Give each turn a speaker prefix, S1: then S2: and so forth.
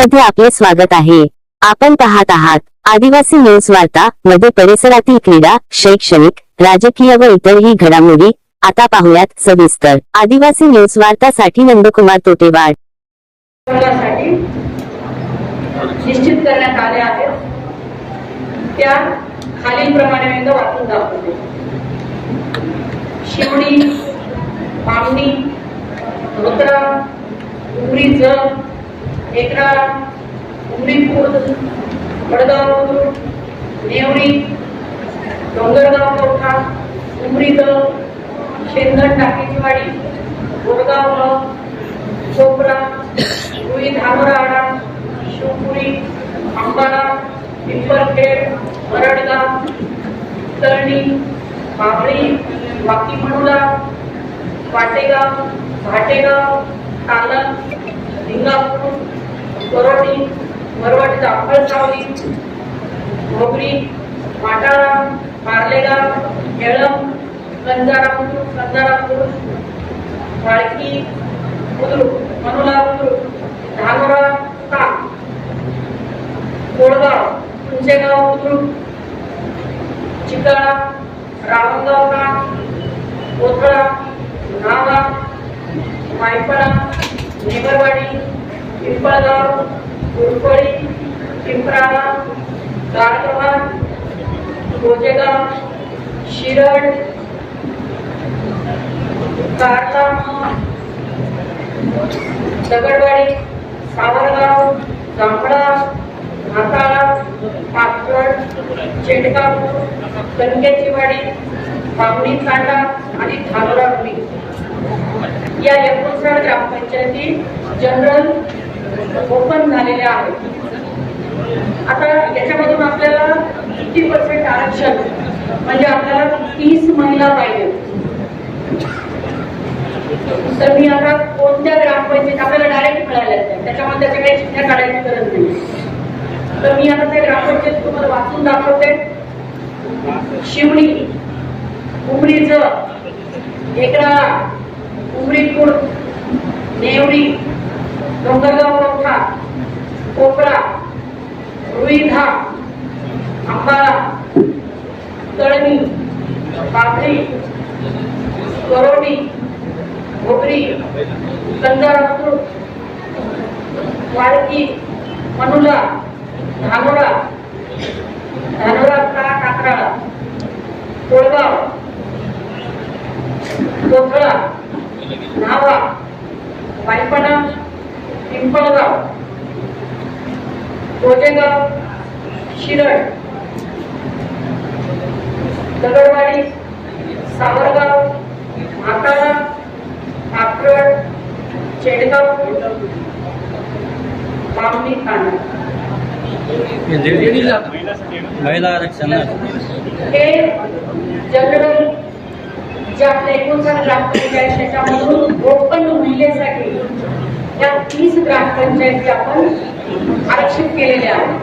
S1: मध्ये आपले स्वागत आहे. आपण पाहत आहात आदिवासी न्यूज वार्ता मध्ये परिसरातील क्रीडा शैक्षणिक राजकीय व इतरही घडामोडी. आता पाहुयात सविस्तर. आदिवासी न्यूज वार्ता साठी नंदकुमार तोटेवाड.
S2: निश्चित करण्यात आल्या आहेत त्या खालीलप्रमाणे मी वाचून दाखवते. शिवणी मामणी धोत्रा उमरी जग एकरा उमरी खुर्द वडगाव बुद्रुक, डोंगरगाव चौठा उमरी तळ शेंदण टाकीची वाडी गोरगाव गाव चोपडा रुई धामराडा शिवपुरी अंबाला पिंपरखेड वरडगाव तळणी बाबळी वाकी वाटेगाव भाटेगाव तालन लिंगापूर करोटी मरवट जाफळ सावली भोगरी वाटाळा मार्लेगाव हेळम कंजारापूर कंजारापूर वाळकी बुद्रुक मनुला बुद्रुक धानोरा ताक कोळगाव तुमचेगाव बुद्रुक चिकाळा रावणगाव ताक कोथळा नावा मायपळा नेबरवाडी पिंपळगाव गुरपळी पिंपराळा गारगव्हाण गोजेगाव शिरड कारला दगडवाडी सावरगाव जांभळा म्हाताळा पाचवड चेटकापूर कणक्याची वाडी पावणी तांडा आणि धानोरा या एकोणसाठ ग्रामपंचायती जनरल ओपन झालेल्या आहेत. आता याच्यामधून आपल्याला किती पर्सेंट आरक्षण म्हणजे आपल्याला तीस महिला पाहिजे. तर मी आता कोणत्या ग्रामपंचायत आपल्याला डायरेक्ट मिळाल्या त्याच्यामध्ये त्याच्या काही चिठ्ठ्या काढायची गरज नाही. तर मी आता ते ग्रामपंचायत तुम्हाला वाचून दाखवते. शिवणी उमरीच एकरा उमरी नेवडी नेवरी डोंगरगाव कोपरा रुईधा अंबाला तळणी पाथरी करोडी भोगरी कंदारापूर वाळकी मनुला धानोरा धानोरा का काकराळा कोळगाव कोथळा न्हावा वायपणा पिंपळगाव. गोजेगाव शिरड दगडवाडी सावरगाव काकड चेडगाव बामणी तांडा
S3: महिला आरक्षण
S2: हे जनरल जे आपल्या एकोणसाठ ग्रामपंचायत त्याच्यामधून ओपन पंचायती आपण आरक्षित केलेल्या आहेत